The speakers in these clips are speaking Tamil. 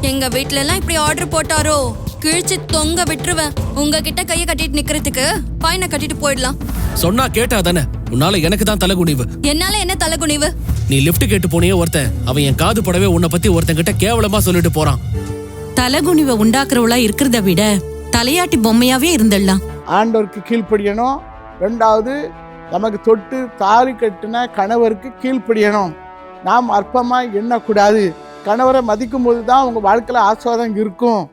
எங்க வீட்ல எல்லாம் இப்படி ஆர்டர் போட்டாரோ? கிழிச்சு தொங்க விட்டுருவேன். உங்ககிட்ட கைய கட்டிட்டு நிக்கிறதுக்கு பையனை கட்டிட்டு போயிடலாம். சொன்னா கேட்டா தானே? உன்னால எனக்கு தான் தலைகுனிவு. என்னால என்ன தலைகுனிவு? நீ லிஃப்ட் கேட்டு போனியே ஒருத்தன். அவன் என் காது படவே உன்னை பத்தி ஒருத்தன் கிட்ட கேவலமா சொல்லிட்டு போறான். தலகுனிவை உண்டாக்குறவளா இருக்கிறத விட தலையாட்டி பொம்மையாவே இருந்துடலாம். ஆண்டவருக்கு கீழ்ப்படியணும். ரெண்டாவது நமக்கு தொட்டு தாலி கட்டின கணவருக்கு கீழ்ப்படியணும். நாம் அற்பமாக எண்ணக்கூடாது. கணவரை மதிக்கும் போது தான் உங்கள் வாழ்க்கையில் ஆஸ்வாதம் இருக்கும்.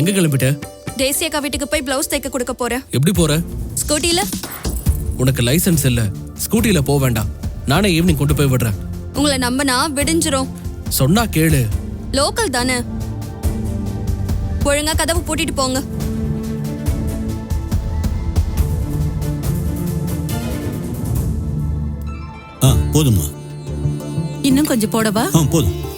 எங்க கிளம்பிட்ட? தேசிய அக்கா வீட்டுக்கு போய் பிளவுஸ் தைக்க கொடுக்க போறேன். எப்படி போற? ஸ்கூட்டில உனக்கு லைசென்ஸ் இல்ல. ஸ்கூட்டில போக வேண்டாம். நானே ஈவினிங் கொண்டு போய் விடுறேன். உங்களை நம்பினா விடிஞ்சிரும். சொன்னா கேளு. லோக்கல் தானே. ஒழுங்கா கதவு பூட்டிட்டு போங்க. ஆ போதும்மா. இன்னும் கொஞ்சம் போடவா? ஆ போதும்.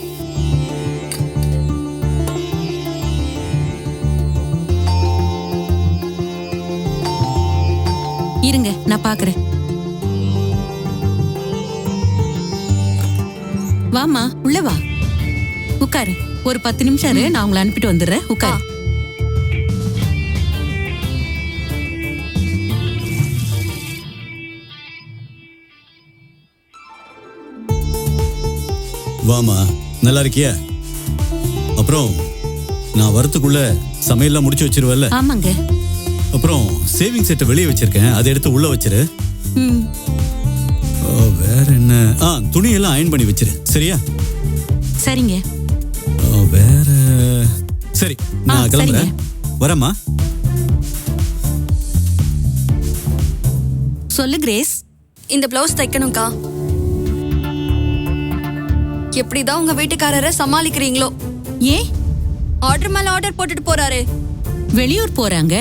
இருங்க நான் பாக்குறேன். வாமா உள்ள வா. உட்காரு. ஒரு பத்து நிமிஷம் இரு நான் உங்களை அனுப்பிட்டு வந்துடுறேன். உட்காரு. வாமா நல்லா இருக்கியா? அப்புறம் நான் வரத்துக்குள்ள சமையல்லாம் முடிச்சு வச்சிருவல்ல ஆமாங்க. அப்புறம் சேவிங் செட்டை வெளியே வச்சிருக்கேன். அதை எடுத்து உள்ள வச்சிரு. வேற என்ன? ஆ துணியெல்லாம் அயன் பண்ணி வச்சிரு. சரியா? சரிங்க. வேற சரி நான் கிளம்புறேன். வரேம்மா. சொல்லு கிரேஸ். இந்த பிளவுஸ் தைக்கணும்க்கா. எப்படிதான் உங்க வீட்டுக்காரரை சமாளிக்கிறீங்களோ. ஏன்? ஆர்டர் மேல ஆர்டர் போட்டுட்டு போறாரு. வெளியூர் போறாங்க.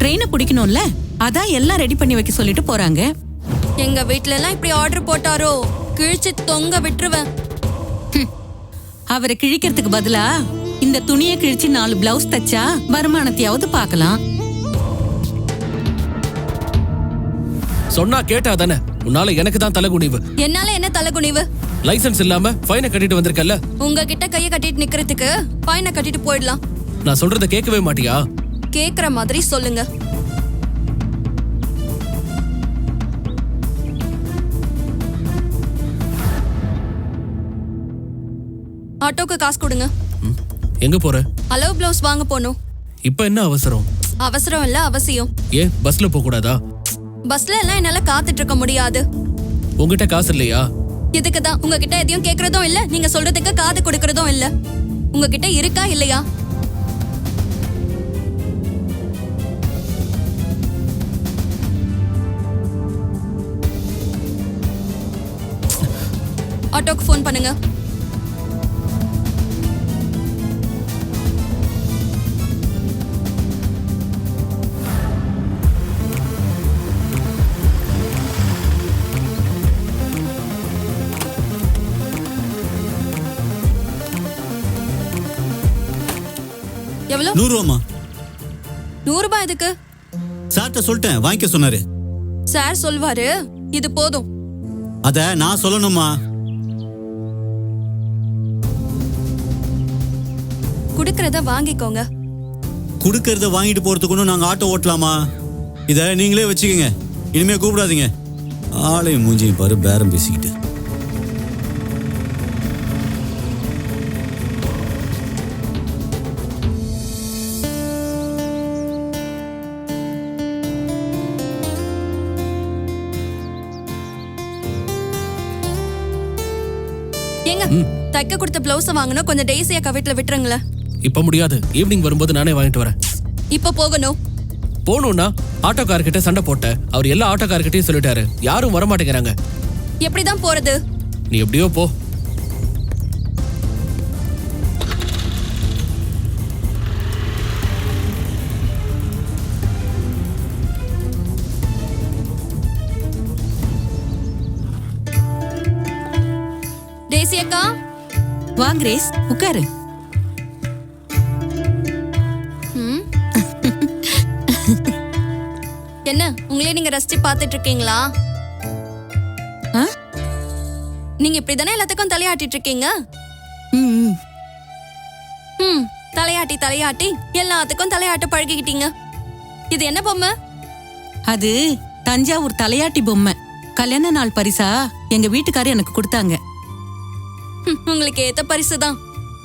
ட்ரெயினை பிடிக்கணும்ல அதான் எல்லாம் ரெடி பண்ணி வைக்க சொல்லிட்டு போறாங்க. எங்க வீட்ல எல்லாம் இப்படி ஆர்டர் போட்டாரோ? கிழிச்சு தொங்க விட்டுருவேன். அவரை கிழிக்கிறதுக்கு பதிலா இந்த துணியை கிழிச்சு நாலு பிளவுஸ் தச்சா வருமானத்தையாவது பார்க்கலாம். சொன்னா கேட்டா தானே? உன்னால எனக்கு தான் தலைகுனிவு. என்னால என்ன தலைகுனிவு? லைசென்ஸ் இல்லாம ஃபைனை கட்டிட்டு வந்திருக்கல்ல? உங்ககிட்ட கைய கட்டிட்டு நிக்கிறதுக்கு பையனை கட்டிட்டு போயிடலாம். நான் சொல்றத கேட்கவே மாட்டியா? கேக்குற மாதிரி சொல்லுங்க. ஆட்டோக்கு காசு கொடுங்க. எங்க போற? அளவு பிளவுஸ் வாங்க போகணும் இப்ப என்ன அவசரம்? அவசரம் இல்ல அவசியம். ஏன் பஸ்ல போக கூடாதா? பஸ்ல எல்லாம் என்னால காத்துட்டு இருக்க முடியாது. உங்ககிட்ட காசு இல்லையா? இதுக்கு தான். உங்ககிட்ட எதையும் கேக்குறதும் இல்ல நீங்க சொல்றதுக்கு காது கொடுக்கறதும் இல்ல. உங்ககிட்ட இருக்கா இல்லையா? ஆட்டோக்கு ஃபோன் பண்ணுங்க. எவ்வளவு நூறுவாம்மா. நூறு ரூபாய் எதுக்கு? சார்ட்ட சொல்லிட்டேன் வாங்கிக்க சொன்னாரு. சார் சொல்வாரு இது போதும். அத நான் சொல்லணுமா குடுக்கறத வாங்கிக்கோங்க. கொடுக்கறத வாங்கிட்டு போறதுக்கு ஒன்றும் நாங்கள் ஆட்டோ ஓட்டலாமா? இதை நீங்களே வச்சுக்கோங்க. இனிமே கூப்பிடாதீங்க. ஆளையும் மூஞ்சியும் பாரு பேரம் பேசிக்கிட்டு. ஏங்க தைக்க கொடுத்த பிளவுஸ வாங்கணும் கொஞ்சம் டெய்ஸியா கவிட்ல விட்டுருங்களேன். இப்ப முடியாது. ஈவினிங் வரும்போது நானே வாங்கிட்டு வரேன். இப்ப போகணும். போகணும்னா ஆட்டோக்காரர்கிட்ட சண்டை போட்ட அவர் எல்லா ஆட்டோக்காரர்கிட்டயும் சொல்லிட்டாரு. யாரும் வர மாட்டேங்கிறாங்க எப்படிதான் போறது? நீ எப்படியோ போ. டேசி அக்கா. வா கிரேஸ் உட்காரு. உங்களே நீங்க ரசிச்சு பார்த்துட்டு இருக்கீங்களா? நீங்க இப்படிதானே எல்லாத்துக்கும் தலையாட்டிட்டு இருக்கீங்க ம், தலையாட்டி தலையாட்டி எல்லாத்துக்கும் தலையாட்ட பழகிக்கிட்டீங்க. இது என்ன பொம்மை? அது தஞ்சாவூர் தலையாட்டி பொம்மை. கல்யாண நாள் பரிசா எங்க வீட்டுக்காரர் எனக்கு கொடுத்தாங்க. உங்களுக்கு ஏத்த பரிசு தான்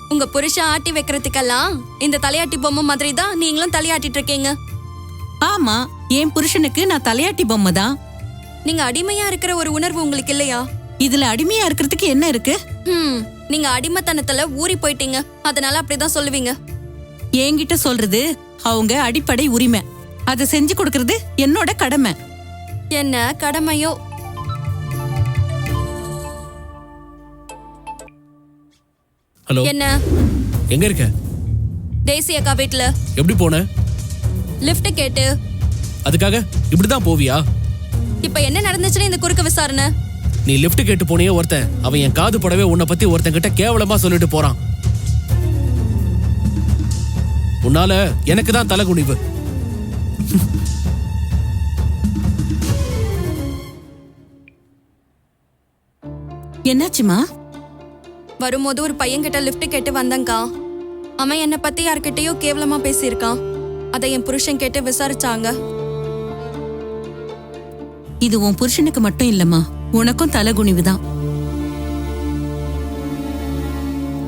உங்க புருஷன் ஆட்டி வைக்கிறதுக்கெல்லாம் இந்த தலையாட்டி பொம்மை மாதிரி தான் நீங்களும் தலையாட்டிட்டு இருக்கீங்க ஆமா என் புருஷனுக்கு நான் தலையாட்டி பொம்மை தான் நீங்க அடிமையா இருக்கிற ஒரு உணர்வு உங்களுக்கு இல்லையா? இதுல அடிமையா இருக்கிறதுக்கு என்ன இருக்கு? ஹம் நீங்க அடிமைத்தனத்துல ஊறி போயிட்டீங்க. அதனால அப்படிதான் சொல்லுவீங்க. என்கிட்ட சொல்றது அவங்க அடிப்படை உரிமை. அதை செஞ்சு கொடுக்கறது என்னோட கடமை. என்ன கடமையோ? ஹலோ. என்ன? எங்க இருக்க? தேசி அக்கா வீட்டுல எப்படி போன? லிஃப்ட் கேட்டு. அதுக்காக இப்படிதான் போவியா? இப்ப என்ன நடந்துச்சுன்னு இந்த குறுக்கு விசாரணை? நீ லிஃப்ட் கேட்டு போனியே ஒருத்தன். அவன் என் காது படவே உன்னை பத்தி ஒருத்தன் கிட்ட கேவலமா சொல்லிட்டு போறான். உன்னால எனக்கு தான் தலைகுனிவு என்னாச்சுமா? வரும்போது ஒரு பையன் கிட்ட லிஃப்ட் கேட்டு வந்தேங்க்கா அவன் என்னை பத்தி யார்கிட்டயோ கேவலமா பேசியிருக்கான். அதை என் புருஷன் கேட்டு விசாரிச்சாங்க. இது உன் புருஷனுக்கு மட்டும் இல்லம்மா. உனக்கும் தலகுனிவு தான்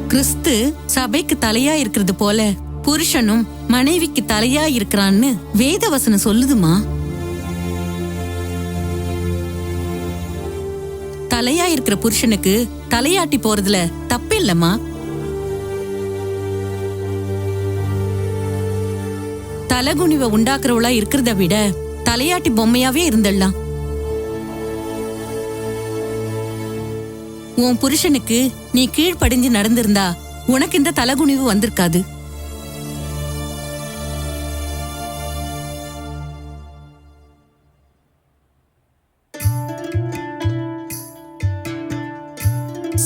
கிறிஸ்து சபைக்கு தலையா இருக்கிறது போல புருஷனும் மனைவிக்கு தலையா இருக்கிறான்னு வேதவசனம் சொல்லுதுமா? தலையா இருக்கிற புருஷனுக்கு தலையாட்டி போறதுல தப்பு தலகுனிவை உண்டாக்குறவளா இருக்கிறத விட தலையாட்டி பொம்மையாவே இருந்துடலாம் உன் புருஷனுக்கு நீ கீழ்ப்படிஞ்சு நடந்திருந்தா உனக்கு இந்த தலகுனிவு வந்திருக்காது.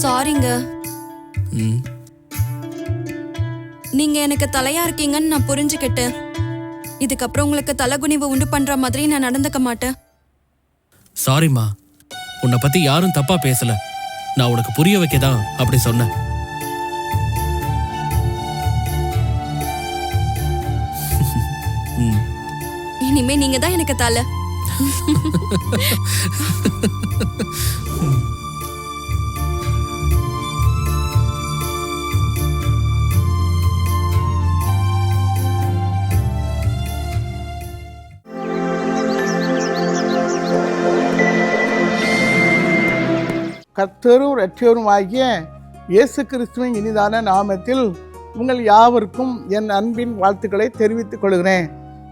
சாரிங்க. நீங்க எனக்கு தலையா இருக்கீங்கன்னு நான் புரிஞ்சுக்கிட்டேன். இதுக்கப்புறம் உங்களுக்கு தலைகுனிவு உண்டு பண்ற மாதிரி நான் நடந்துக்க மாட்டேன். சாரிம்மா உன்னை பத்தி யாரும் தப்பா பேசல. நான் உனக்கு புரிய வைக்க தான் அப்படி சொன்னேன். ம். இனிமே நீங்க தான் எனக்கு தலை. கர்த்தரும் இரட்சகரும் ஆகிய இயேசு கிறிஸ்துவின் இனிதான நாமத்தில் உங்கள் யாவருக்கும் என் அன்பின் வாழ்த்துக்களை தெரிவித்துக் கொள்கிறேன்.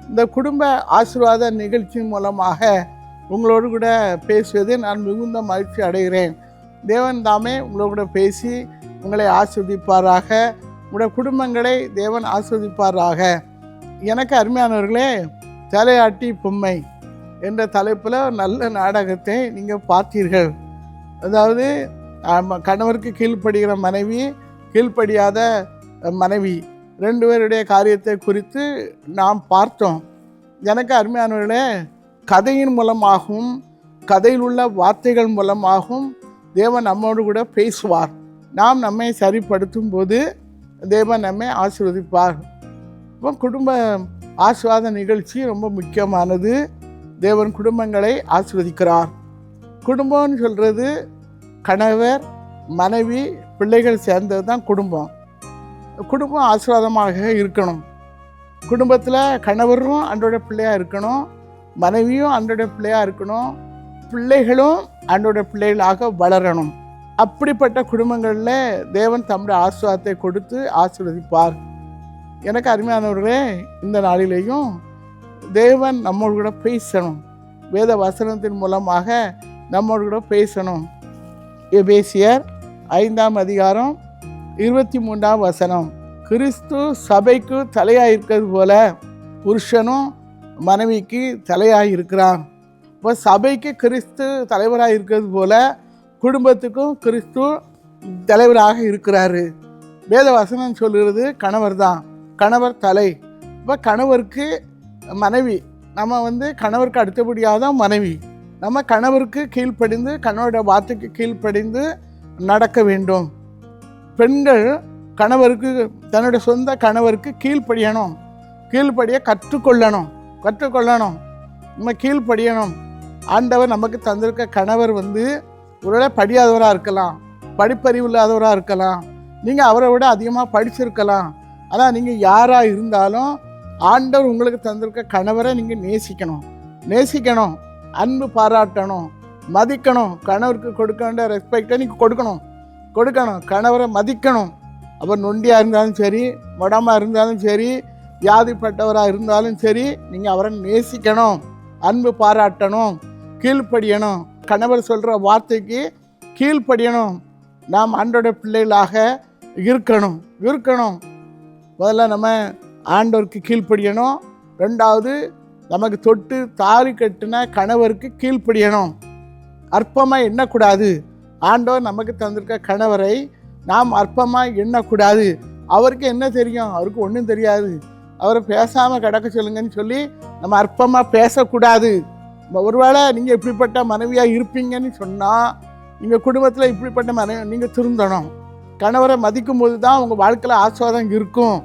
இந்த குடும்ப ஆசீர்வாத நிகழ்ச்சியின் மூலமாக உங்களோடு கூட பேசுவது நான் மிகுந்த மகிழ்ச்சி அடைகிறேன். தேவன் தாமே உங்களோட கூட பேசி உங்களை ஆஸ்வதிப்பாராக உங்களுடைய குடும்பங்களை தேவன் ஆஸ்வதிப்பாராக எனக்கு அருமையானவர்களே தலையாட்டி பொம்மை என்ற தலைப்பில் நல்ல நாடகத்தை நீங்கள் பார்த்தீர்கள். அதாவது கணவருக்கு கீழ்ப்படுகிற மனைவி கீழ்ப்படியாத மனைவி ரெண்டு பேருடைய காரியத்தை குறித்து நாம் பார்த்தோம். எனக்கு அருமையானவர்களே கதையின் மூலமாகவும் கதையில் உள்ள வார்த்தைகள் மூலமாகவும் தேவன் நம்மோடு கூட பேசுவார். நாம் நம்மை சரிப்படுத்தும் போது தேவன் நம்மை ஆசிர்வதிப்பார். இப்போ குடும்ப ஆசீர்வாத நிகழ்ச்சி ரொம்ப முக்கியமானது. தேவன் குடும்பங்களை ஆசிர்வதிக்கிறார். குடும்பம்னு சொல்கிறது கணவர் மனைவி பிள்ளைகள் சேர்ந்தது தான் குடும்பம். குடும்பம் ஆசீர்வாதமாக இருக்கணும். குடும்பத்தில் கணவரும் அன்றோட பிள்ளையாக இருக்கணும் மனைவியும் அன்றோட பிள்ளையாக இருக்கணும் பிள்ளைகளும் அன்றோட பிள்ளைகளாக வளரணும். அப்படிப்பட்ட குடும்பங்களில் தேவன் தம்முடைய ஆசீர்வாதத்தை கொடுத்து ஆசீர்வதிப்பார். எனக்கு அருமையானவர்களே இந்த நாளிலேயும் தேவன் நம்மளோட பேசணும். வேத வசனத்தின் மூலமாக நம்மோடு கூட பேசணும். எபேசியர் ஐந்தாம் அதிகாரம் இருபத்தி மூன்றாம் வசனம். கிறிஸ்து சபைக்கு தலையாக இருக்கிறது போல புருஷனும் மனைவிக்கு தலையாக இருக்கிறான் இப்போ சபைக்கு கிறிஸ்து தலைவராக இருக்கிறது போல குடும்பத்துக்கும் கிறிஸ்து தலைவராக இருக்கிறாரு. வேத வசனம் சொல்கிறது கணவர் தான் கணவர் தலை. இப்போ கணவருக்கு மனைவி. நம்ம வந்து கணவருக்கு அடுத்தபடியாக தான் மனைவி. நம்ம கணவருக்கு கீழ்ப்படிந்து கணவருடைய வார்த்தைக்கு கீழ்ப்படிந்து நடக்க வேண்டும். பெண்கள் கணவருக்கு தன்னுடைய சொந்த கணவருக்கு கீழ்ப்படியணும். கீழ்ப்படிய கற்றுக்கொள்ளணும். கற்றுக்கொள்ளணும். நம்ம கீழ்ப்படியணும். ஆண்டவர் நமக்கு தந்திருக்க கணவர் வந்து ஒருவேளை படியாதவராக இருக்கலாம் படிப்பறிவு இல்லாதவராக இருக்கலாம் நீங்கள் அவரை விட அதிகமாக படிச்சிருக்கலாம். ஆனால் நீங்கள் யாராக இருந்தாலும் ஆண்டவர் உங்களுக்கு தந்திருக்க கணவரை நீங்கள் நேசிக்கணும். நேசிக்கணும். அன்பு பாராட்டணும் மதிக்கணும். கணவருக்கு கொடுக்க வேண்டிய ரெஸ்பெக்டை நீங்கள் கொடுக்கணும். கொடுக்கணும். கணவரை மதிக்கணும். அப்போ நொண்டியாக இருந்தாலும் சரி மொடமாக இருந்தாலும் சரி வியாதிப்பட்டவராக இருந்தாலும் சரி நீங்கள் அவரை நேசிக்கணும். அன்பு பாராட்டணும். கீழ்ப்படியணும். கணவர் சொல்கிற வார்த்தைக்கு கீழ்ப்படியணும். நாம் ஆண்டோட பிள்ளைகளாக இருக்கணும். இருக்கணும். முதல்ல நம்ம ஆண்டவருக்கு கீழ்ப்படியணும். ரெண்டாவது நமக்கு தொட்டு தாலி கட்டின கணவருக்கு கீழ்ப்படியணும். அற்பமாக எண்ணக்கூடாது. ஆண்டவர் நமக்கு தந்திருக்க கணவரை நாம் அற்பமாக எண்ணக்கூடாது. அவருக்கு என்ன தெரியும்? அவருக்கு ஒன்றும் தெரியாது. அவரை பேசாமல் கிடக்க சொல்லுங்கன்னு சொல்லி நம்ம அற்பமாக பேசக்கூடாது. ஒருவேளை நீங்கள் இப்படிப்பட்ட மனைவியாக இருப்பீங்கன்னு சொன்னால் நீங்கள் குடும்பத்தில் இப்படிப்பட்ட மனைவி நீங்கள் திருந்தணும். கணவரை மதிக்கும் போது தான் உங்கள் வாழ்க்கையில் ஆஸ்வாதம் இருக்கும்.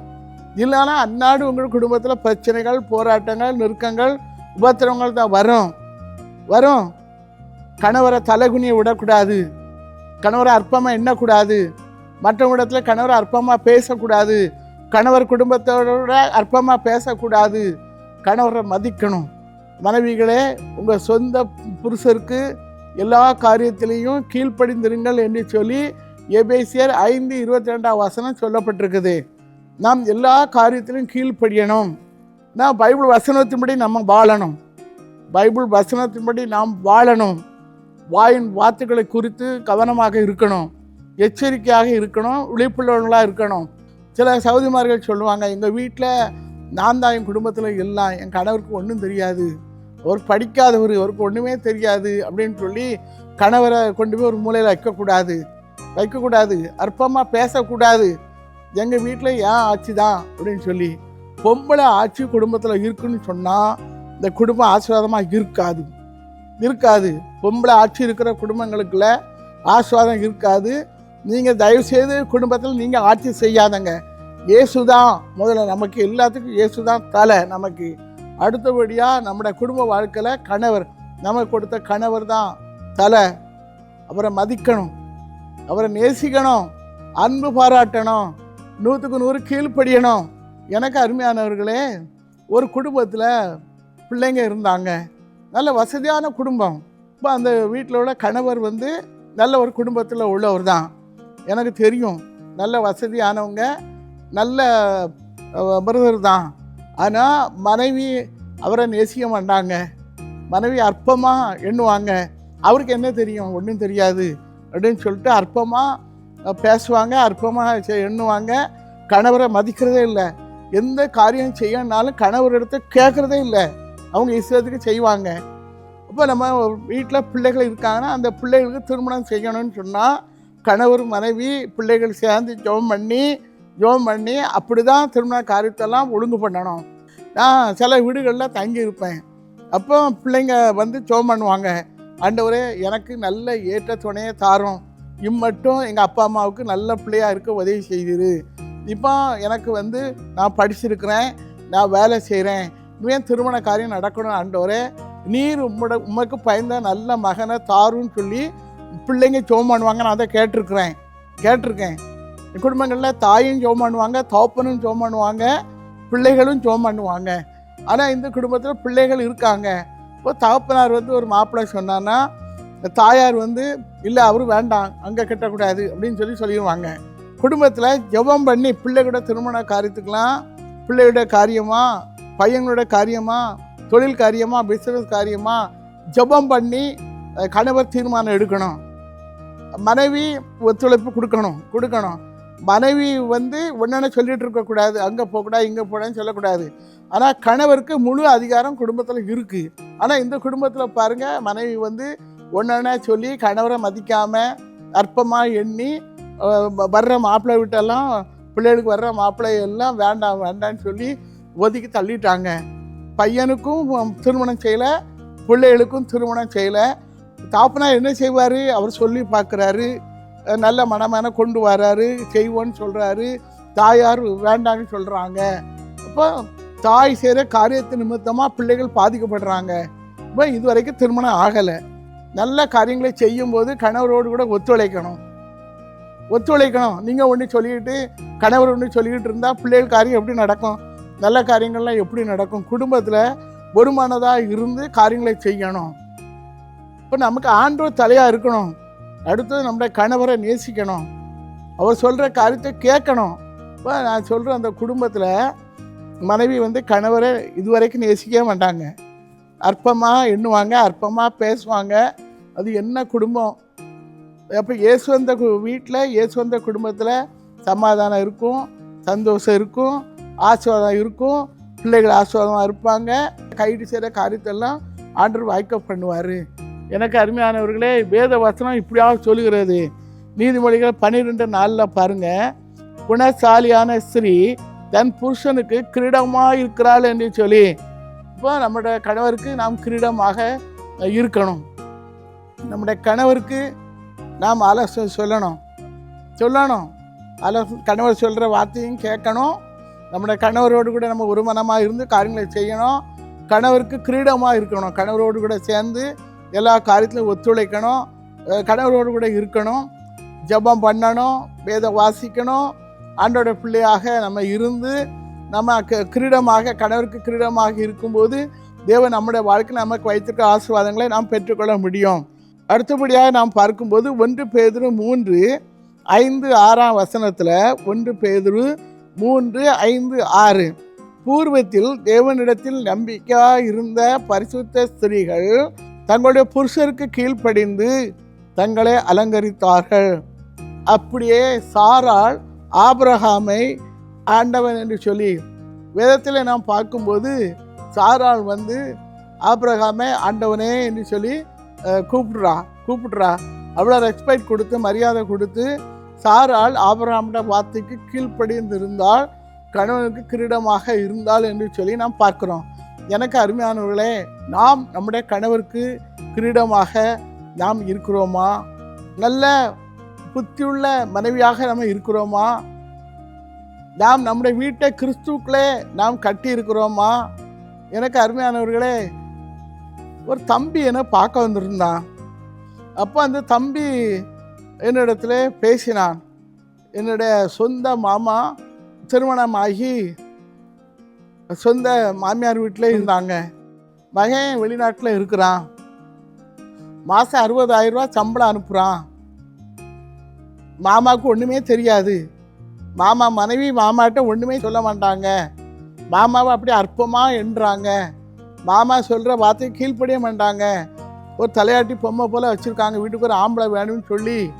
இல்லைன்னா அந்நாடு உங்கள் குடும்பத்தில் பிரச்சனைகள் போராட்டங்கள் நெருக்கங்கள் உபத்திரவங்கள் தான் வரும். வரும். கணவரை தலைகுனியை விடக்கூடாது. கணவரை அற்பமாக எண்ணக்கூடாது. மற்றவங்களிடத்துல கணவரை அற்பமாக பேசக்கூடாது. கணவர் குடும்பத்தோட அற்பமாக பேசக்கூடாது. கணவரை மதிக்கணும். மனைவிகளே உங்கள் சொந்த புருஷருக்கு எல்லா காரியத்திலையும் கீழ்ப்படிந்திருங்கள் என்று சொல்லி எபேசியர் ஐந்து இருபத்தி ரெண்டாம் வசனம் சொல்லப்பட்டிருக்குது. நாம் எல்லா காரியத்திலும் கீழ்ப்படியணும். நான் பைபிள் வசனத்தின்படி நம்ம வாழணும். பைபிள் வசனத்தின்படி நாம் வாழணும். வாயின் வார்த்தைகளை குறித்து கவனமாக இருக்கணும். எச்சரிக்கையாக இருக்கணும். விழிப்புள்ளவர்களாக இருக்கணும். சில சவுதிமார்கள் சொல்லுவாங்க எங்கள் வீட்டில் நான் தான் என் குடும்பத்தில் எல்லாம் என் கணவருக்கு ஒன்றும் தெரியாது. அவர் படிக்காதவர் அவருக்கு ஒன்றுமே தெரியாது. அப்படின்னு சொல்லி கணவரை கொண்டு போய் ஒரு மூலையில் வைக்கக்கூடாது. வைக்கக்கூடாது. அற்பமாக பேசக்கூடாது. எங்கள் வீட்டில் ஏன் ஆட்சி தான் அப்படின்னு சொல்லி பொம்பளை ஆட்சி குடும்பத்தில் இருக்குன்னு சொன்னால் இந்த குடும்பம் ஆசீர்வாதமாக இருக்காது. இருக்காது. பொம்பளை ஆட்சி இருக்கிற குடும்பங்களுக்குள்ள ஆசீர்வாதம் இருக்காது. நீங்கள் தயவுசெய்து குடும்பத்தில் நீங்கள் ஆட்சி செய்யாதங்க. இயேசு தான் முதல்ல நமக்கு எல்லாத்துக்கும் இயேசு தான் தலை நமக்கு. அடுத்தபடியாக நம்முடைய குடும்ப வாழ்க்கையில் கணவர் நமக்கு கொடுத்த கணவர் தான் தலை. அவரை மதிக்கணும். அவரை நேசிக்கணும். அன்பு பாராட்டணும். நூற்றுக்கு நூறு கீழ்ப்படியணும். எனக்கு அருமையானவர்களே ஒரு குடும்பத்தில் பிள்ளைங்க இருந்தாங்க. நல்ல வசதியான குடும்பம். இப்போ அந்த வீட்டில் உள்ள கணவர் வந்து நல்ல ஒரு குடும்பத்தில் உள்ளவர் தான். எனக்கு தெரியும் நல்ல வசதியானவங்க நல்ல பிரதர் தான். ஆனால் மனைவி அவரை நேசிக்க மாட்டாங்க. மனைவி அற்பமாக எண்ணுவாங்க. அவருக்கு என்ன தெரியும்? ஒன்றும் தெரியாது. அப்படின்னு சொல்லிட்டு அற்பமாக பேசுவாங்க அற்பமாக எண்ணுவாங்க. கணவரை மதிக்கிறதே இல்லை. எந்த காரியம் செய்யணும்னாலும் கணவர் இடத்த கேட்குறதே இல்லை. அவங்க இஷ்டத்துக்கு செய்வாங்க. அப்போ நம்ம வீட்டில் பிள்ளைகள் இருக்காங்கன்னா அந்த பிள்ளைகளுக்கு திருமணம் செய்யணும்னு சொன்னால் கணவர் மனைவி பிள்ளைகள் சேர்ந்து ஜெபம் பண்ணி ஜெபம் பண்ணி அப்படி தான் திருமண காரியத்தெல்லாம் ஒழுங்கு பண்ணணும். நான் சில வீடுகளில் தங்கி இருப்பேன் அப்போ பிள்ளைங்க வந்து ஜெபம் பண்ணுவாங்க. ஆண்டவரே எனக்கு நல்ல ஏற்ற துணையை தாரும். இம்மட்டும் எங்கள் அப்பா அம்மாவுக்கு நல்ல பிள்ளையாக இருக்க உதவி செய்திரு. இப்போ எனக்கு வந்து நான் படிச்சிருக்கிறேன் நான் வேலை செய்கிறேன் ஏன் திருமண காரியம் நடக்கணும் ஆண்டவரே? நீர் உம்மோட உமக்கு பயந்த நல்ல மகனை தாருன்னு சொல்லி பிள்ளைங்க ஜோம் பண்ணுவாங்க. நான் அதை கேட்டிருக்கிறேன். கேட்டிருக்கேன். என் குடும்பங்களில் தாயும் ஜோம் பண்ணுவாங்க தோப்பனும் ஜோம் பண்ணுவாங்க பிள்ளைகளும் ஜோம் பண்ணுவாங்க. ஆனால் இந்த குடும்பத்தில் பிள்ளைகள் இருக்காங்க. இப்போ தகப்பனார் வந்து ஒரு மாப்பிள்ளை சொன்னான்னா தாயார் வந்து இல்லை அவரு வேண்டாம் அங்கே கட்டக்கூடாது அப்படின்னு சொல்லி சொல்லிடுவாங்க. குடும்பத்தில் ஜெபம் பண்ணி பிள்ளைகளோட திருமண காரியத்துக்கெலாம் பிள்ளையோட காரியமா பையங்களோட காரியமா தொழில் காரியமா பிஸ்னஸ் காரியமா ஜெபம் பண்ணி கணவர் தீர்மானம் எடுக்கணும். மனைவி ஒத்துழைப்பு கொடுக்கணும் கொடுக்கணும். மனைவி வந்து ஒன்றென்ன சொல்லிட்டு இருக்கக்கூடாது. அங்கே போகக்கூடாது இங்கே போடான்னு சொல்லக்கூடாது. ஆனால் கணவருக்கு முழு அதிகாரம் குடும்பத்தில் இருக்குது ஆனால் இந்த குடும்பத்தில் பாருங்கள் மனைவி வந்து ஒன்றுன்னா சொல்லி கணவரை மதிக்காமல் அற்பமாக எண்ணி வர்ற மாப்பிள்ளை விட்டெல்லாம் பிள்ளைகளுக்கு வர்ற மாப்பிள்ளை எல்லாம் வேண்டாம் வேண்டாம்னு சொல்லி ஒதுக்கி தள்ளிட்டாங்க. பையனுக்கும் திருமணம் செய்யலை பிள்ளைகளுக்கும் திருமணம் செய்யலை. தாப்புனா என்ன செய்வார்? அவர் சொல்லி பார்க்குறாரு நல்ல மனமான கொண்டு வராரு செய்வோன்னு சொல்கிறாரு தாயார் வேண்டான்னு சொல்கிறாங்க அப்போ தாய் செய்கிற காரியத்து நிமித்தமாக பிள்ளைகள் பாதிக்கப்படுறாங்க. இப்போ இது வரைக்கும் திருமணம் ஆகலை. நல்ல காரியங்களை செய்யும்போது கணவரோடு கூட ஒத்துழைக்கணும். ஒத்துழைக்கணும். நீங்கள் ஒன்று சொல்லிக்கிட்டு கணவர் ஒன்று சொல்லிக்கிட்டு இருந்தால் பிள்ளைகள் காரியம் எப்படி நடக்கும்? நல்ல காரியங்கள்லாம் எப்படி நடக்கும்? குடும்பத்தில் ஒருமானதாக இருந்து காரியங்களை செய்யணும். இப்போ நமக்கு ஆண்டோர் தலையாக இருக்கணும். அடுத்தது நம்முடைய கணவரை நேசிக்கணும். அவர் சொல்கிற காரியத்தை கேட்கணும். இப்போ நான் சொல்கிற அந்த குடும்பத்தில் மனைவி வந்து கணவரை இதுவரைக்கும் நேசிக்கவே மாட்டாங்க. அற்பமாக எண்ணுவாங்க அற்பமாக பேசுவாங்க. அது என்ன குடும்பம்? அப்போ இயேசு வந்த வீட்டில் இயேசு வந்த குடும்பத்தில் சமாதானம் இருக்கும் சந்தோஷம் இருக்கும் ஆசீர்வாதம் இருக்கும் பிள்ளைகள் ஆசீர்வாதமாக இருப்பாங்க. கைடு செய்கிற காரியத்தெல்லாம் ஆண்டர் வாய்க்க பண்ணுவார். எனக்கு அருமையானவர்களே வேத வசனம் இப்படியாக சொல்லுகிறது. நீதிமொழிகள் பன்னிரெண்டு நாளில் பாருங்கள் குணசாலியான ஸ்திரீ தன் புருஷனுக்கு கிரீடமாக இருக்கிறாள் என்று சொல்லி இப்போ நம்முடைய கணவருக்கு நாம் கிரீடமாக இருக்கணும். நம்முடைய கணவருக்கு நாம் ஆலோசனை சொல்லணும். சொல்லணும். ஆலோசனை கணவர் சொல்கிற வார்த்தையும் கேட்கணும். நம்முடைய கணவரோடு கூட நம்ம ஒரு மனமாக இருந்து காரியங்களை செய்யணும். கணவருக்கு கிரீடமாக இருக்கணும். கணவரோடு கூட சேர்ந்து எல்லா காரியத்திலும் ஒத்துழைக்கணும். கணவரோடு கூட இருக்கணும். ஜெபம் பண்ணணும். வேதம் வாசிக்கணும். ஆண்டோட பிள்ளையாக நம்ம இருந்து நம்ம கிரீடமாக கணவருக்கு கிரீடமாக இருக்கும்போது தேவன் நம்முடைய வாழ்க்கையில் நமக்கு வைத்திருக்க ஆசீர்வாதங்களை நாம் பெற்றுக்கொள்ள முடியும். அடுத்தபடியாக நாம் பார்க்கும்போது ஒன்று பேதுரு மூன்று ஐந்து ஆறாம் வசனத்தில் ஒன்று பேதுரு மூன்று ஐந்து ஆறு. பூர்வத்தில் தேவனிடத்தில் நம்பிக்கையாக இருந்த பரிசுத்த ஸ்திரீகள் தங்களுடைய புருஷருக்கு கீழ்ப்படிந்து தங்களை அலங்கரித்தார்கள். அப்படியே சாரால் ஆபிரகாமை ஆண்டவன் என்று சொல்லி வேதத்தில் நாம் பார்க்கும்போது சாரால் வந்து ஆப்ரகாமே ஆண்டவனே என்று சொல்லி கூப்பிடுறா கூப்பிடுறா. அவ்வளோ ரெஸ்பெக்ட் கொடுத்து மரியாதை கொடுத்து சாரால் ஆபிரகாமிட வார்த்தைக்கு கீழ்ப்படிந்திருந்தால் கணவனுக்கு கிரீடமாக இருந்தால் என்று சொல்லி நாம் பார்க்குறோம். எனக்கு அருமையானவர்களே நாம் நம்முடைய கணவருக்கு கிரீடமாக நாம் இருக்கிறோமா? நல்ல புத்தியுள்ள மனைவியாக நம்ம இருக்கிறோமா? நாம் நம்முடைய வீட்டை கிறிஸ்துக்களே நாம் கட்டியிருக்கிறோமா? எனக்கு அருமையானவர்களே ஒரு தம்பி என்னை பார்க்க வந்திருந்தான். அப்போ அந்த தம்பி என்னிடத்துல பேசினான். என்னுடைய சொந்த மாமா திருமணமாகி சொந்த மாமியார் வீட்டில் இருந்தாங்க. மகன் வெளிநாட்டில் இருக்கிறான். மாதம் அறுபதாயிரம் ரூபா சம்பளம் அனுப்புகிறான் மாமாவுக்கு ஒன்றுமே தெரியாது. மாமா மனைவி மாமாட்ட ஒன்றுமே சொல்ல மாட்டாங்க. மாமாவை அப்படி அற்பமாக என்றாங்க மாமா சொல்கிற வார்த்தையை கீழ்ப்படிய மாட்டாங்க. ஒரு தலையாட்டி பொம்மை போல் வச்சுருக்காங்க. வீட்டுக்கு ஒரு ஆம்பளை வேணும்னு சொல்லி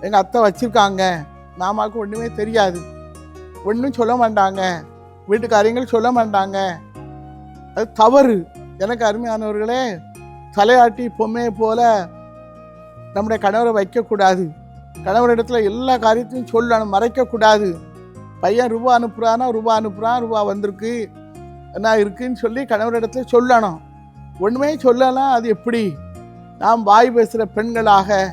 எங்கள் அத்தை வச்சுருக்காங்க. மாமாவுக்கு ஒன்றுமே தெரியாது. ஒன்றும் சொல்ல மாட்டாங்க. வீட்டுக்காரியங்கள் சொல்ல மாட்டாங்க. அது தவறு. எனக்கு அருமையானவர்களே தலையாட்டி பொம்மையை போல் நம்முடைய கணவரை வைக்கக்கூடாது. கணவரிடத்தில் எல்லா காரியத்தையும் சொல்லணும் மறைக்கக்கூடாது. பையன் ரூபா அனுப்புகிறானா ரூபா அனுப்புகிறான் ரூபா வந்திருக்கு என்ன இருக்குன்னு சொல்லி கணவரிடத்துல சொல்லணும். ஒன்றுமே சொல்லலாம் அது எப்படி? நாம் வாய் பேசுகிற பெண்களாக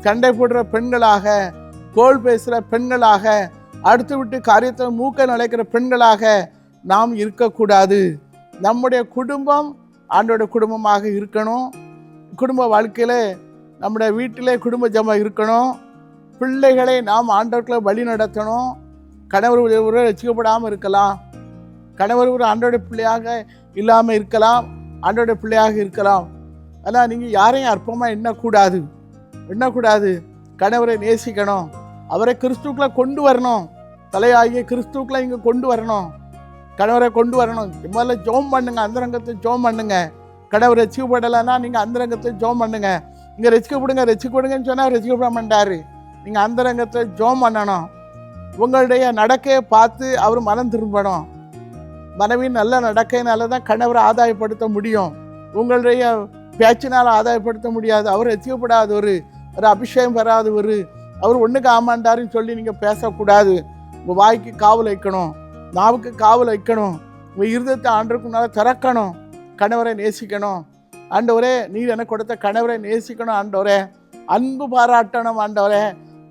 சண்டை போடுற பெண்களாக கோல் பேசுகிற பெண்களாக அடுத்து விட்டு காரியத்தில் மூக்க நுழைக்கிற பெண்களாக நாம் இருக்கக்கூடாது. நம்முடைய குடும்பம் ஆண்டோட குடும்பமாக இருக்கணும். குடும்ப வாழ்க்கையில் நம்முடைய வீட்டிலே குடும்ப ஜபம் இருக்கணும். பிள்ளைகளை நாம் ஆண்டவர்களை வழி நடத்தணும். கணவர் ஒரு ரசிக்கப்படாமல் இருக்கலாம். கணவர் ஒரு ஆண்டோட பிள்ளையாக இல்லாமல் இருக்கலாம். ஆண்டோட பிள்ளையாக இருக்கலாம். ஆனால் நீங்கள் யாரையும் அற்பமாக எண்ணக்கூடாது. எண்ணக்கூடாது. கணவரை நேசிக்கணும். அவரை கிறிஸ்துக்குள்ள கொண்டு வரணும். தலையாகிய கிறிஸ்துக்குள்ள இங்கே கொண்டு வரணும். கணவரை கொண்டு வரணும். முதல்ல ஜோம் பண்ணுங்க. அந்தரங்கத்தை ஜோம் பண்ணுங்க. கணவர் ரசிக்கப்படலைன்னா நீங்கள் அந்தரங்கத்தை ஜோம் பண்ணுங்க. இங்கே ரசிக்கப்படுங்க ரசிக்கப்படுங்கன்னு சொன்னால் ரசிக்கப்பட மாட்டாரு. நீங்கள் அந்தரங்கத்தை ஜோம் பண்ணணும். உங்களுடைய நடக்கையை பார்த்து அவர் மனம் திரும்பணும். மனைவி நல்ல நடக்கையினால தான் கணவரை ஆதாயப்படுத்த முடியும். உங்களுடைய பேச்சினால் ஆதாயப்படுத்த முடியாது. அவர் ரசிக்கப்படாத ஒரு ஒரு அபிஷேகம் பெறாத ஒரு அவர் ஒன்றுக்கு ஆமாண்டாருன்னு சொல்லி நீங்கள் பேசக்கூடாது. உங்கள் வாய்க்கு காவல் வைக்கணும். நாவுக்கு காவல் வைக்கணும். உங்கள் இருதத்தை ஆண்டுக்குனால திறக்கணும். கணவரை நேசிக்கணும். ஆண்டவரே நீர் எனக்கு கொடுத்த கணவரை நேசிக்கணும் ஆண்டவரே. அன்பு பாராட்டணும் ஆண்டவரே.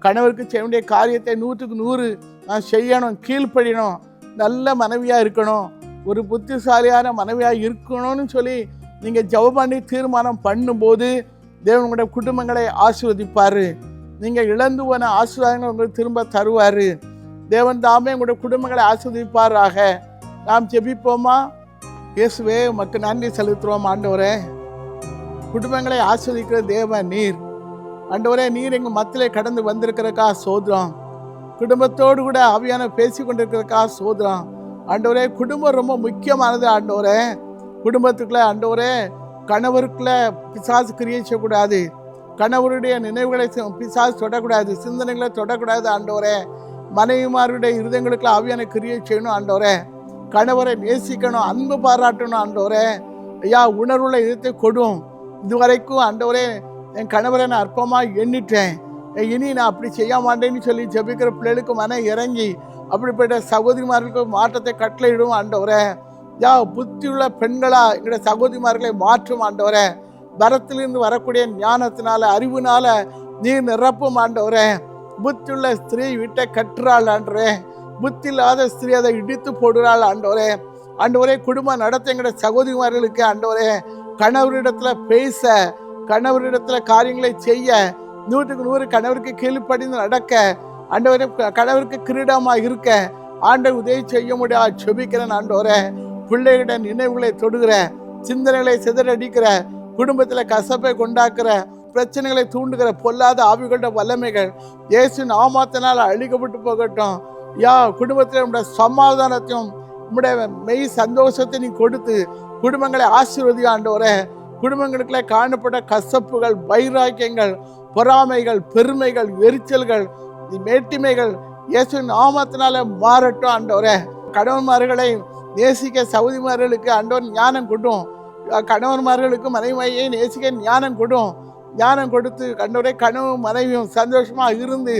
கணவருக்கு செய்ய வேண்டிய காரியத்தை நூற்றுக்கு நூறு நான் செய்யணும் கீழ்ப்படியணும் நல்ல மனைவியாக இருக்கணும் ஒரு புத்திசாலியான மனைவியாக இருக்கணும்னு சொல்லி நீங்கள் ஜெபம் பண்ணி தீர்மானம் பண்ணும்போது தேவன் உங்களுடைய குடும்பங்களை ஆசீர்வதிப்பார். நீங்கள் இழந்து போன ஆசீர்வாதங்கள் உங்களுக்கு திரும்ப தருவார். தேவன் தாமே உங்களுடைய குடும்பங்களை ஆசீர்வதிப்பாராக. நாம் ஜெபிப்போமா? இயேசுவே உமக்கு நன்றி செலுத்துகிறோம் ஆண்டவரே. குடும்பங்களை ஆஸ்வதிக்கிற தேவ நீர். அண்டவரே நீர் எங்கள் மத்திலே கடந்து வந்திருக்கிறக்கா சோதரம் குடும்பத்தோடு கூட ஆவியான பேசி கொண்டிருக்கிறக்கா சோதரம் ஆண்டவரே குடும்பம் ரொம்ப முக்கியமானது ஆண்டவரே. குடும்பத்துக்குள்ள ஆண்டவரே கணவருக்குள்ள பிசாசு கிரியை செய்யக்கூடாது. கணவருடைய நினைவுகளை பிசாசு தொடக்கூடாது சிந்தனைகளை தொடக்கூடாது ஆண்டவரே. மனைவிமாருடைய இருதயங்களுக்குள்ள ஆவியான கிரியை செய்யணும் ஆண்டவரே. கணவரை நேசிக்கணும் அன்பு பாராட்டணும் ஆண்டவரே. ஐயா உணர்வுள்ள இதயத்தை கொடும். இதுவரைக்கும் ஆண்டவரே என் கணவரை நான் அற்பமாக எண்ணிட்டேன். இனி நான் அப்படி செய்ய மாட்டேன்னு சொல்லி ஜெபிக்கிற பிள்ளைகளுக்கு மன இறங்கி அப்படிப்பட்ட சகோதரிமார்களுக்கு மாற்றத்தை கட்டளையிடும் ஆண்டவரே. யா புத்தியுள்ள பெண்களா எங்களுடைய சகோதரிமார்களை மாற்றும் ஆண்டவரே. வரத்திலிருந்து வரக்கூடிய ஞானத்தினால அறிவுனால நீர் நிரப்பும் ஆண்டவரே. புத்தியுள்ள ஸ்திரீ வீட்டை கட்டுறாள் ஆண்டவரே. புத்தி இல்லாத ஸ்திரீ அதை இடித்து போடுறாள் ஆண்டவரே. ஆண்டவரே குடும்பம் நடத்த எங்களுடைய சகோதரிமார்களுக்கு ஆண்டவரே கணவரிடத்துல பேச கணவரிடத்துல காரியங்களை செய்ய நூற்றுக்கு நூறு கணவருக்கு கீழ்ப்படிந்து நடக்க ஆண்டவரை க- கணவருக்கு கிரீடமாக இருக்க ஆண்டவர் உதவி செய்ய முடியாது செபிக்கிறேன் ஆண்டவரே. பிள்ளைகளிட நினைவுகளை தொடுகிற சிந்தனைகளை சிதறடிக்கிற குடும்பத்தில் கசப்பை கொண்டாக்குற பிரச்சனைகளை தூண்டுகிற பொல்லாத ஆவிகளோட வல்லமைகள் இயேசு நாமத்தினால் அழிக்கப்பட்டு போகட்டும். யா குடும்பத்தில் நம்முடைய சமாதானத்தையும் நம்முடைய மெய் சந்தோஷத்தை நீ கொடுத்து குடும்பங்களை ஆசீர்வதி ஆண்டவரே. குடும்பங்களுக்குள்ள காணப்பட்ட கசப்புகள் வைராக்கியங்கள் பொறாமைகள் பெருமைகள் எரிச்சல்கள் மேட்டிமைகள். இயேசு நாமத்தினால மாறட்டும் ஆண்டவரே. கணவன்மார்களை நேசிக்க சவுதிமார்களுக்கு ஆண்டவர் ஞானம் கொடும். கணவன்மார்களுக்கு மனைவியை நேசிக்க ஞானம் கொடும். ஞானம் கொடுத்து கண்டவரை கனவும் மனைவியும் சந்தோஷமா இருந்து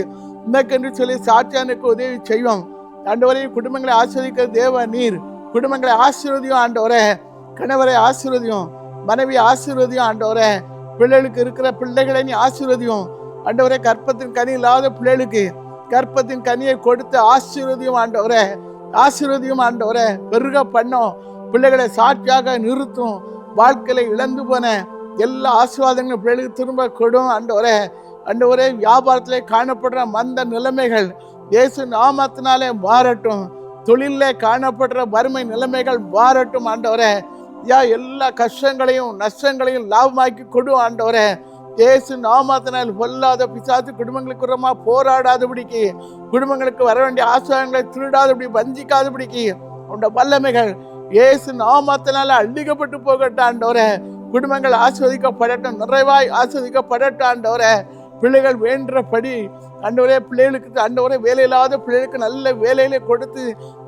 உனக்கென்று சொல்லி சாட்சியானுக்கு உதவி செய்வோம். ஆண்டவரே குடும்பங்களை ஆசீர்வதிக்கிற தேவ நீர். குடும்பங்களை ஆசீர்வதியும் ஆண்டவரே. கணவரை ஆசீர்வதியும். மனைவி ஆசீர்வதியும் ஆண்டவரே. பிள்ளைகளுக்கு இருக்கிற பிள்ளைகளை நீ ஆசீர்வதியும். ஆண்டவரே கற்பத்தின் கனி இல்லாத பிள்ளைகளுக்கு கற்பத்தின் கனியை கொடுத்து ஆசீர்வதியும் ஆண்டவரே. ஆசீர்வதியும் ஆண்டவரே. பெருக பண்ணோம். பிள்ளைகளை சாட்சியாக நிறுத்தும். வாழ்க்கையில இழந்து போன எல்லா ஆசீர்வாதங்களும் பிள்ளைகளுக்கு திரும்ப கொடும் ஆண்டவரே. ஆண்டவரே வியாபாரத்தில் காணப்படுற மந்த நிலைமைகள் இயேசு நாமத்தினாலே மாறட்டும். தொழிலில் காணப்படுற வறுமை நிலைமைகள் மாறட்டும் ஆண்டவரே. யா எல்லா கஷ்டங்களையும் நஷ்டங்களையும் லாபமாக்கி கொடு ஆண்டவரே. இயேசு நாமத்தினால் பொல்லாத பிசாசு குடும்பங்களுக்கு உரமா போராடாதபடிக்கு குடும்பங்களுக்கு வர வேண்டிய ஆசிரியங்களை திருடாதபடி வஞ்சிக்காதபடிக்கு உண்ட வல்லமைகள் இயேசு நாமத்தினால அள்ளிக்கப்பட்டு போகட்டாண்டவரே குடும்பங்கள் ஆஸ்வதிக்கப்படட்டும் நிறைவாய் ஆஸ்வதிக்கப்படட்டாண்டவரே பிள்ளைகள் வேண்டபடி அண்டவரே பிள்ளைகளுக்கு அண்டவரே வேலை இல்லாத பிள்ளைகளுக்கு நல்ல வேலையில கொடுத்து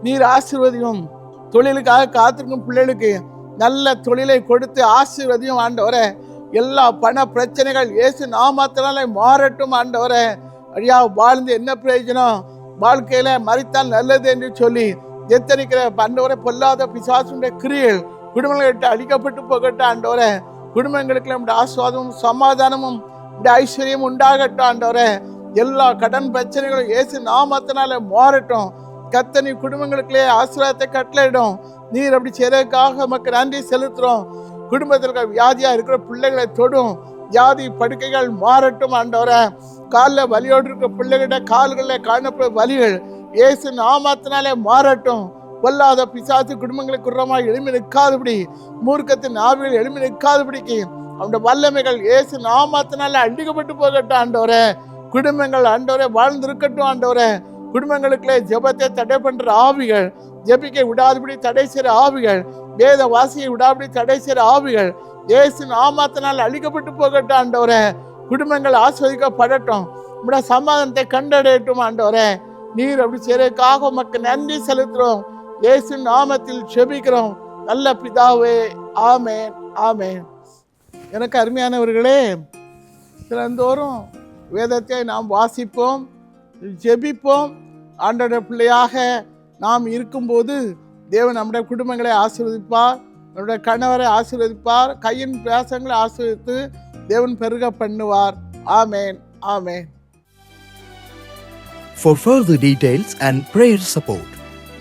நீர் ஆசிர்வதியும். தொழிலுக்காக காத்திருக்கும் பிள்ளைகளுக்கு நல்ல தொழிலை கொடுத்து ஆசீர்வதியும் ஆண்டவரே. எல்லா பண பிரச்சனைகள் இயேசு நாமத்தினாலே மாறட்டும் ஆண்டவரே. ஐயா வாழ்ந்து என்ன பிரயோஜனம்? வாழ்க்கையில மறித்தால் நல்லது என்று சொல்லி எத்தனைக்கிற ஆண்டவரை பொல்லாத பிசாசுடைய கிரியல் குடும்பங்கள்கிட்ட அழிக்கப்பட்டு போகட்டும் ஆண்டவரே. குடும்பங்களுக்கு நம்முடைய ஆஸ்வாதமும் சமாதானமும் இந்த ஐஸ்வர்யம் உண்டாகட்டும் ஆண்டவரே. எல்லா கடன் பிரச்சனைகளும் இயேசு நாமத்தினால மாறட்டும். கத்தனி குடும்பங்களுக்குள்ளே ஆசீர்வாதத்தை கட்டளையிடும். நீர் அப்படி செய்யறதுக்காக மக்கள் நன்றி செலுத்துறோம். குடும்பத்தில் இருக்கிற வியாதியா இருக்கிற பிள்ளைகளை தொடும். வியாதி படுக்கைகள் மாறட்டும் ஆண்டவரே. காலில் வலியோடு இருக்கிற பிள்ளைகிட்ட கால்களில் காணப்படும் வலிகள் இயேசு நாமத்தினாலே மாறட்டும். கொல்லாத பிசாசு குடும்பங்களுக்கு உரமாக எழுமி நிற்காதபடி மூர்க்கத்தின் ஆவிகள் எழுமி நிற்காதபடிக்கு அவனுடைய வல்லமைகள் இயேசு நாமத்தினால அண்டிக்கப்பட்டு போகட்டும் ஆண்டவரே. குடும்பங்கள் ஆண்டவரே வாழ்ந்திருக்கட்டும் ஆண்டவரே. குடும்பங்களுக்குள்ளே ஜெபத்தை தடை பண்ற ஆவிகள் ஜெபிக்க விடாதபடி தடை செய்கிற ஆவிகள் வேத வாசியை விடாதபடி தடை செய்கிற ஆவிகள் இயேசு நாமத்தினால் அழிக்கப்பட்டு போகட்டும் ஆண்டவரே. குடும்பங்கள் ஆஸ்வதிக்கப்படட்டும். நம்முடைய சமாதானத்தை கண்டடையட்டும் ஆண்டவரே. நீர் அப்படி செய்யறதுக்காக உமக்கு நன்றி செலுத்துகிறோம். இயேசு நாமத்தில் செபிக்கிறோம் நல்ல பிதாவே ஆமேன் ஆமேன். எனக்கு அருமையானவர்களே தினந்தோறும் வேதத்தை நாம் வாசிப்போம் ஜெபிப்போம். ஆண்டோட பிள்ளையாக நாம் இருக்கும்போது தேவன் நம்முடைய குடும்பங்களை ஆசீர்வதிப்பார் நம்முடைய கணவரை ஆசீர்வதிப்பார் கையின் பேசங்களை ஆசீர்வதித்து தேவன் பெருக பண்ணுவார் ஆமேன் ஆமேன் For further details and prayer support,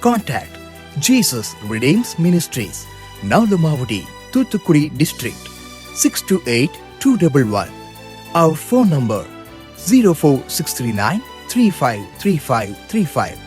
contact Jesus Redeems Ministries, Nalamavadi, Thuthukudi District, 628-211. Our phone number 04639-353535.